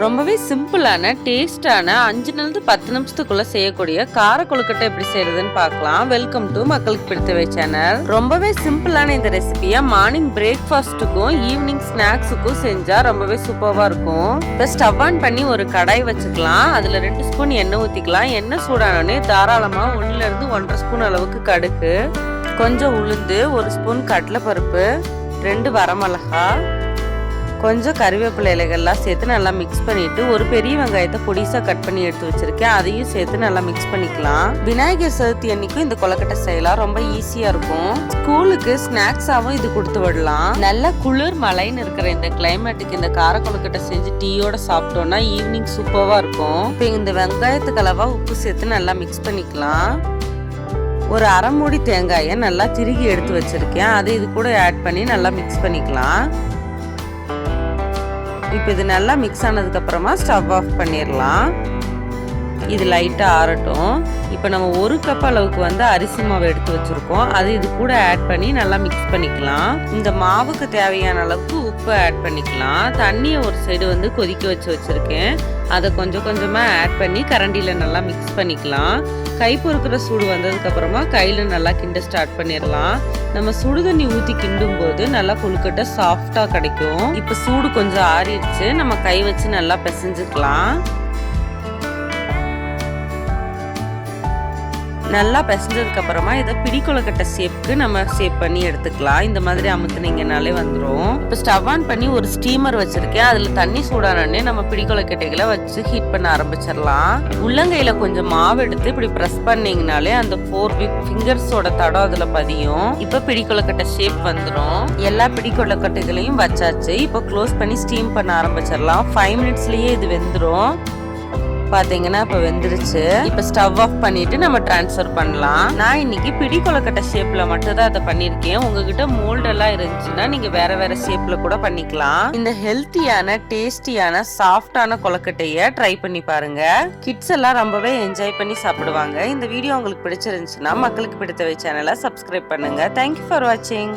ரொம்பவே சிம்பிளான டேஸ்டான அஞ்சு நிலந்து பத்து நிமிஷத்துக்குள்ள செய்யக்கூடிய கார கொழுக்கட்டை எப்படி செய்யறதுன்னு பார்க்கலாம். வெல்கம் டு மக்களுக்கு பிடித்தவை சேனல். ரொம்பவே சிம்பிளான இந்த ரெசிபியை மார்னிங் பிரேக்ஃபாஸ்ட்டுக்கும் ஈவினிங் ஸ்நாக்ஸுக்கும் செஞ்சா ரொம்பவே சூப்பராக இருக்கும். இப்போ ஸ்டவ் ஆன் பண்ணி ஒரு கடாய் வச்சுக்கலாம். அதுல ரெண்டு ஸ்பூன் எண்ணெய் ஊற்றிக்கலாம் எண்ணெய் சூடானோடனே தாராளமாக ஒன்றுலேருந்து ஒன்றரை ஸ்பூன் அளவுக்கு கடுகு கொஞ்சம் உளுந்து ஒரு ஸ்பூன் கடலைப்பருப்பு ரெண்டு வரமிளகா கொஞ்சம் கறிவேப்பிலை இலைகள்லாம் சேர்த்து நல்லா மிக்ஸ் பண்ணிட்டு ஒரு பெரிய வெங்காயத்தை பொடிசா கட் பண்ணி எடுத்து வச்சிருக்கேன். அதையும் சேர்த்து நல்லா மிக்ஸ் பண்ணிக்கலாம். விநாயகர் சதுர்த்தி அன்னைக்கும் இந்த கொலக்கட்டை செய்யலாம். ரொம்ப ஈஸியா இருக்கும். ஸ்கூலுக்கு ஸ்நாக்ஸாவும் இது கொடுத்து விடலாம். நல்ல குளிர் மழைன்னு இருக்கிற இந்த கிளைமேட்டுக்கு இந்த கார கொழுக்கட்டை செஞ்சு டீயோட சாப்பிட்டோம்னா ஈவினிங் சூப்பராக இருக்கும். இப்போ இந்த வெங்காயத்துக்கு அளவா உப்பு சேர்த்து நல்லா மிக்ஸ் பண்ணிக்கலாம். ஒரு அரை மூடி தேங்காயை நல்லா திருகி எடுத்து வச்சிருக்கேன். அதை இது கூட ஆட் பண்ணி நல்லா மிக்ஸ் பண்ணிக்கலாம். இப்போ இது நல்லா மிக்ஸ் ஆனதுக்கப்புறமா ஸ்டவ் ஆஃப் பண்ணிடலாம். இது லைட்டாக ஆறட்டும். இப்போ நம்ம ஒரு கப் அளவுக்கு வந்து அரிசி மாவு எடுத்து வச்சுருக்கோம். அது இது கூட ஆட் பண்ணி நல்லா மிக்ஸ் பண்ணிக்கலாம். இந்த மாவுக்கு தேவையான அளவுக்கு உப்பு ஆட் பண்ணிக்கலாம். தண்ணியை ஒரு சைடு வந்து கொதிக்க வச்சு வச்சுருக்கேன். அதை கொஞ்சம் கொஞ்சமாக ஆட் பண்ணி கரண்டியில் நல்லா மிக்ஸ் பண்ணிக்கலாம். கை பொறுக்கிற சூடு வந்ததுக்கப்புறமா கையில் நல்லா கிண்ட ஸ்டார்ட் பண்ணிடலாம். நம்ம சுடு தண்ணி ஊற்றி கிண்டும் போது நல்லா கொழுக்கட்டை சாஃப்டாக கிடைக்கும். இப்போ சூடு கொஞ்சம் ஆறிடுச்சு. நம்ம கை வச்சு நல்லா பிசைஞ்சுக்கலாம். நல்லா பிசைஞ்சதுக்கு அப்புறமா இதை பிடி ஷேப்க்கு நம்ம ஷேப் பண்ணி எடுத்துக்கலாம். இந்த மாதிரி அமுத்துனீங்கனாலே வந்துடும் இப்போ ஸ்டவ் ஆன் பண்ணி ஒரு ஸ்டீமர் வச்சிருக்கேன். அதில் தண்ணி சூடானே நம்ம பிடிக்குலக்கட்டைகளை வச்சு ஹீட் பண்ண ஆரம்பிச்சிடலாம். உள்ளங்கையில கொஞ்சம் மாவு எடுத்து இப்படி ப்ரெஸ் பண்ணீங்கனாலே அந்த ஃபோர் ஃபிங்கர்ஸோட தடம் அதில் பதியும். இப்போ பிடி ஷேப் வந்துடும் எல்லா பிடிக்குலக்கட்டைகளையும் வச்சாச்சு. இப்போ க்ளோஸ் பண்ணி ஸ்டீம் பண்ண ஆரம்பிச்சிடலாம். ஃபைவ் மினிட்ஸ்லயே இது வெந்துடும் பாத்தீங்கன்னா இப்போ வெந்துருச்சு. இப்போ ஸ்டவ் ஆஃப் பண்ணிட்டு நம்ம ட்ரான்ஸ்ஃபர் பண்ணலாம். நான் இன்னைக்கு பிடி கொலக்கட்டை ஷேப்ல மட்டும் தான் அதை பண்ணிருக்கேன் உங்ககிட்ட மோல்ட் எல்லாம் இருந்துச்சுன்னா நீங்க வேற வேற ஷேப்ல கூட பண்ணிக்கலாம். இந்த ஹெல்த்தியான டேஸ்டியான சாஃப்டான கொலக்கட்டைய ட்ரை பண்ணி பாருங்க. கிட்ஸ் எல்லாம் ரொம்பவே என்ஜாய் பண்ணி சாப்பிடுவாங்க. இந்த வீடியோ உங்களுக்கு பிடிச்சிருந்துச்சுன்னா மக்களுக்கு பிடித்தவை சேனலை சப்ஸ்கிரைப் பண்ணுங்க. தேங்க்யூ ஃபார் வாட்சிங்